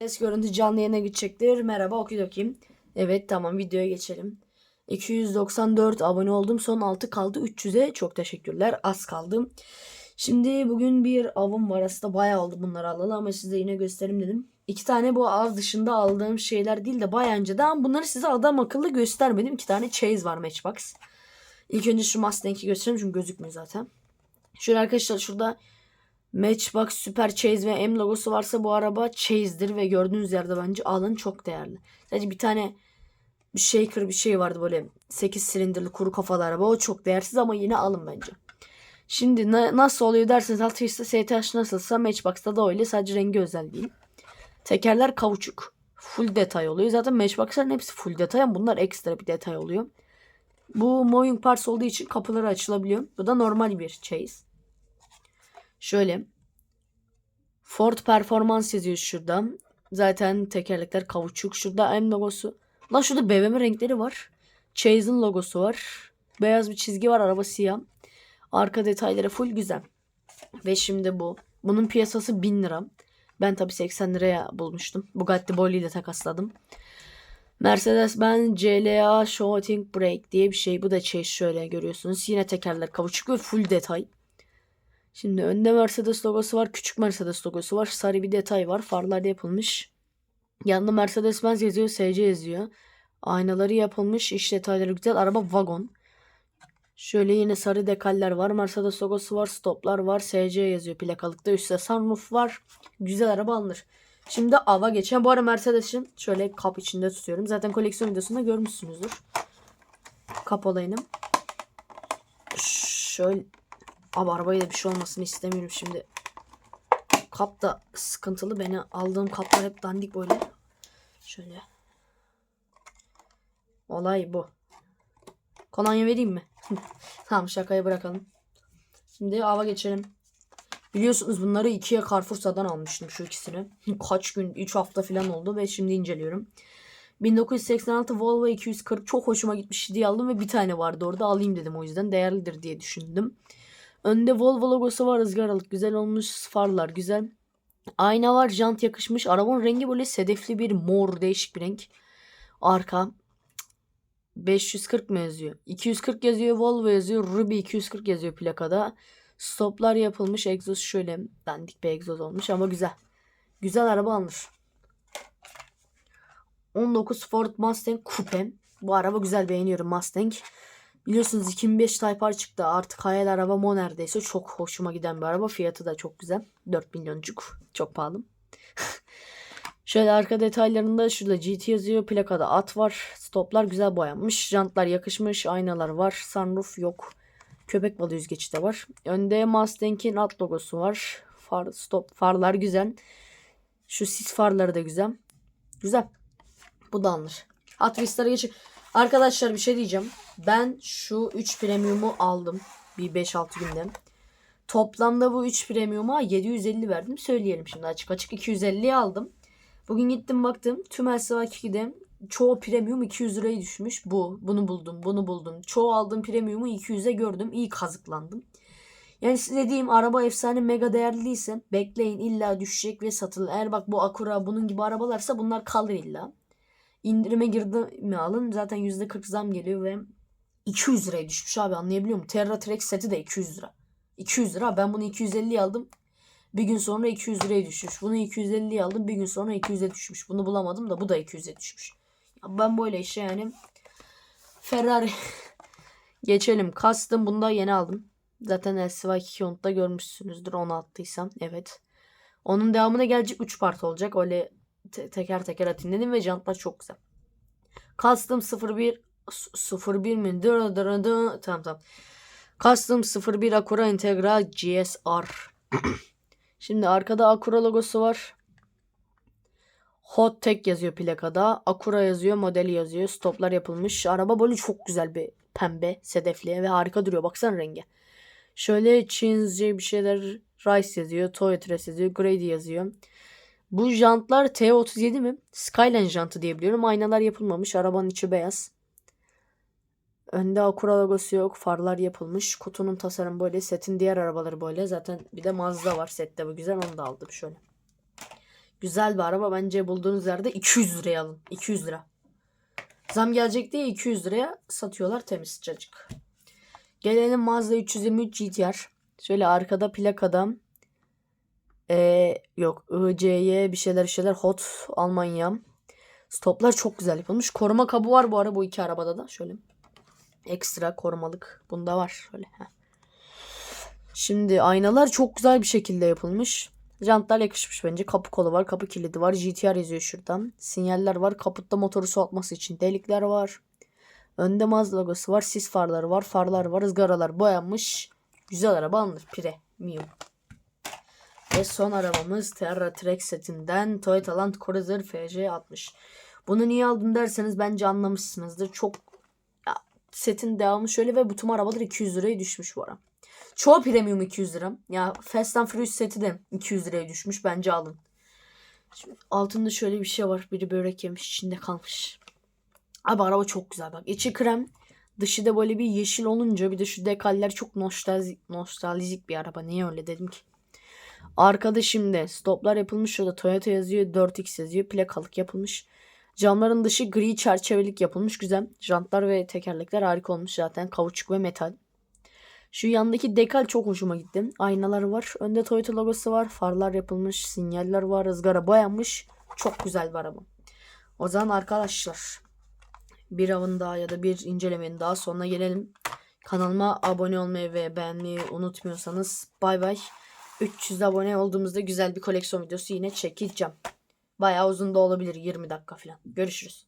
Ses görüntü canlı yayına gidecektir. Merhaba okuyayım. Evet tamam videoya geçelim. 294 abone oldum. Son 6 kaldı 300'e. Çok teşekkürler. Az kaldım. Şimdi bugün bir avım var. Aslında bayağı oldu bunları alalı ama size yine göstereyim dedim. İki tane bu av dışında aldığım şeyler değil de bayağı önceden bunları size adam akıllı göstermedim. İki tane chase var Matchbox. İlk önce şu Mustang'i göstereyim çünkü gözükmüyor zaten. Şöyle arkadaşlar şurada Matchbox Super Chase ve M logosu varsa bu araba Chase'dir ve gördüğünüz yerde bence alın çok değerli. Sadece bir tane bir shaker bir şey vardı böyle 8 silindirli kuru kafalı araba o çok değersiz ama yine alın bence. Şimdi na- nasıl oluyor derseniz alt işte STH nasılsa Matchbox'ta da öyle sadece rengi özel değil. Tekerler kauçuk. Full detay oluyor. Zaten Matchbox'ların hepsi full detay ama bunlar ekstra bir detay oluyor. Bu moving parts olduğu için kapıları açılabiliyor. Bu da normal bir chase. Şöyle. Ford Performance yazıyor şurada. Zaten tekerlekler kauçuk. Şurada M logosu. Lan şurada BMW renkleri var. Chase'in logosu var. Beyaz bir çizgi var. Araba siyah. Arka detayları full güzel. Ve şimdi bu. Bunun piyasası 1000 lira. Ben tabi 80 liraya bulmuştum. Bugatti Bolli ile takasladım. Mercedes ben CLA Shooting Brake diye bir şey. Bu da Chase şöyle görüyorsunuz. Yine tekerler kauçuk ve full detay. Şimdi önde Mercedes logosu var. Küçük Mercedes logosu var. Sarı bir detay var. Farlar yapılmış. Yanında Mercedes Benz yazıyor. SC yazıyor. Aynaları yapılmış. İç detayları güzel. Araba vagon. Şöyle yine sarı dekaller var. Mercedes logosu var. Stoplar var. SC yazıyor plakalıkta. Üstte sunroof var. Güzel araba alınır. Şimdi ava geçen. Bu ara Mercedes'in şöyle kap içinde tutuyorum. Zaten koleksiyon videosunda görmüşsünüzdür. Kap olayını. Şöyle Abi arabaya da bir şey olmasını istemiyorum şimdi. Kap da sıkıntılı. Beni aldığım kaplar hep dandik böyle. Şöyle. Olay bu. Kolonya vereyim mi? tamam şakayı bırakalım. Şimdi ava geçelim. Biliyorsunuz bunları ikiye Carrefour'dan almıştım şu ikisini. Kaç gün 3 hafta falan oldu ve şimdi inceliyorum. 1986 Volvo 240 çok hoşuma gitmiş diye aldım ve bir tane vardı orada alayım dedim o yüzden değerlidir diye düşündüm. Önde Volvo logosu var ızgaralık güzel olmuş farlar güzel. Ayna var jant yakışmış. Arabanın rengi böyle sedefli bir mor değişik bir renk. Arka 540 mı yazıyor? 240 yazıyor Volvo yazıyor. Ruby 240 yazıyor plakada. Stoplar yapılmış. Egzoz şöyle dandik bir egzoz olmuş ama güzel. Güzel araba alınır. 19 Ford Mustang Coupe. Bu araba güzel beğeniyorum Mustang. Biliyorsunuz 2005 Type R çıktı. Artık hayal araba o neredeyse. Çok hoşuma giden bir araba. Fiyatı da çok güzel. 4 milyoncuk. Çok pahalı. Şöyle arka detaylarında şurada GT yazıyor. Plakada at var. Stoplar güzel boyanmış. Jantlar yakışmış. Aynalar var. Sunroof yok. Köpek balığı yüzgeci de var. Önde Mustang'in at logosu var. Far, stop farlar güzel. Şu sis farları da güzel. Güzel. Bu da alınır. Wheels'lara geçin. Arkadaşlar bir şey diyeceğim. Ben şu 3 premium'u aldım. Bir 5-6 günde. Toplamda bu 3 premium'a 750 verdim. Söyleyelim şimdi açık açık 250'ye aldım. Bugün gittim baktım. Tüm LCA2'de çoğu premium 200 liraya düşmüş. Bu. Bunu buldum. Bunu buldum. Çoğu aldığım premiumu 200'e gördüm. İyi kazıklandım. Yani size dediğim araba efsane mega değerliyse bekleyin illa düşecek ve satılır. Eğer bak bu Acura bunun gibi arabalarsa bunlar kalır illa. İndirime girdi mi alın zaten %40 zam geliyor ve 200 liraya düşmüş abi anlayabiliyor musun? Terra Trax seti de 200 lira. 200 lira ben bunu 250'ye aldım. Bir gün sonra 200 liraya düşmüş. Bunu 250'ye aldım bir gün sonra 200'e düşmüş. Bunu bulamadım da bu da 200'e düşmüş. Ya ben böyle işte yani Ferrari geçelim. Custom bunu da yeni aldım. Zaten LCY2 Yont'ta görmüşsünüzdür onu attıysam. Evet. Onun devamına gelecek 3 part olacak. Öyle te- teker teker atayım dedim ve jantlar çok güzel. Custom 01 s- 01 mi? Dır dır dır. Tamam tamam. Custom 01 Acura Integra GSR. Şimdi arkada Acura logosu var. Hot Tech yazıyor plakada. Acura yazıyor, modeli yazıyor. Stoplar yapılmış. Araba böyle çok güzel bir pembe, sedefli ve harika duruyor. Baksana rengi. Şöyle Çince bir şeyler Rice yazıyor. Toyota yazıyor. Grady yazıyor. Bu jantlar T37 mi? Skyline jantı diye biliyorum. Aynalar yapılmamış. Arabanın içi beyaz. Önde Acura logosu yok. Farlar yapılmış. Kutunun tasarımı böyle. Setin diğer arabaları böyle. Zaten bir de Mazda var sette bu güzel. Onu da aldım şöyle. Güzel bir araba. Bence bulduğunuz yerde 200 liraya alın. 200 lira. Zam gelecek diye 200 liraya satıyorlar temiz cacık. Gelelim Mazda 323 GTR. Şöyle arkada plakada ee, yok ICY bir şeyler bir şeyler Hot Almanya. Stoplar çok güzel yapılmış. Koruma kabı var bu ara bu iki arabada da. Şöyle ekstra korumalık bunda var. Şöyle. heh. Şimdi aynalar çok güzel bir şekilde yapılmış. Jantlar yakışmış bence. Kapı kolu var. Kapı kilidi var. GTR yazıyor şuradan. Sinyaller var. Kaputta motoru soğutması için delikler var. Önde Mazda logosu var. Sis farları var. Farlar var. ızgaralar boyanmış. Güzel araba alınır. Premium. Ve son arabamız Terra Track setinden Toyota Land Cruiser FC60. Bunu niye aldım derseniz bence anlamışsınızdır. Çok setin devamı şöyle ve bu tüm arabalar 200 liraya düşmüş bu ara. Çoğu premium 200 lira. Ya Fast and Furious seti de 200 liraya düşmüş. Bence alın. Şimdi altında şöyle bir şey var. Biri börek yemiş içinde kalmış. Abi araba çok güzel bak. İçi krem. Dışı da böyle bir yeşil olunca bir de şu dekaller çok nostalzik, nostaljik bir araba. Niye öyle dedim ki? Arkada şimdi stoplar yapılmış. Şurada Toyota yazıyor. 4X yazıyor. Plakalık yapılmış. Camların dışı gri çerçevelik yapılmış. Güzel. Jantlar ve tekerlekler harika olmuş zaten. Kauçuk ve metal. Şu yandaki dekal çok hoşuma gitti. Aynalar var. Önde Toyota logosu var. Farlar yapılmış. Sinyaller var. ızgara boyanmış. Çok güzel bir araba. O zaman arkadaşlar bir avın daha ya da bir incelemenin daha sonuna gelelim. Kanalıma abone olmayı ve beğenmeyi unutmuyorsanız bay bay. 300 abone olduğumuzda güzel bir koleksiyon videosu yine çekeceğim. Bayağı uzun da olabilir 20 dakika falan. Görüşürüz.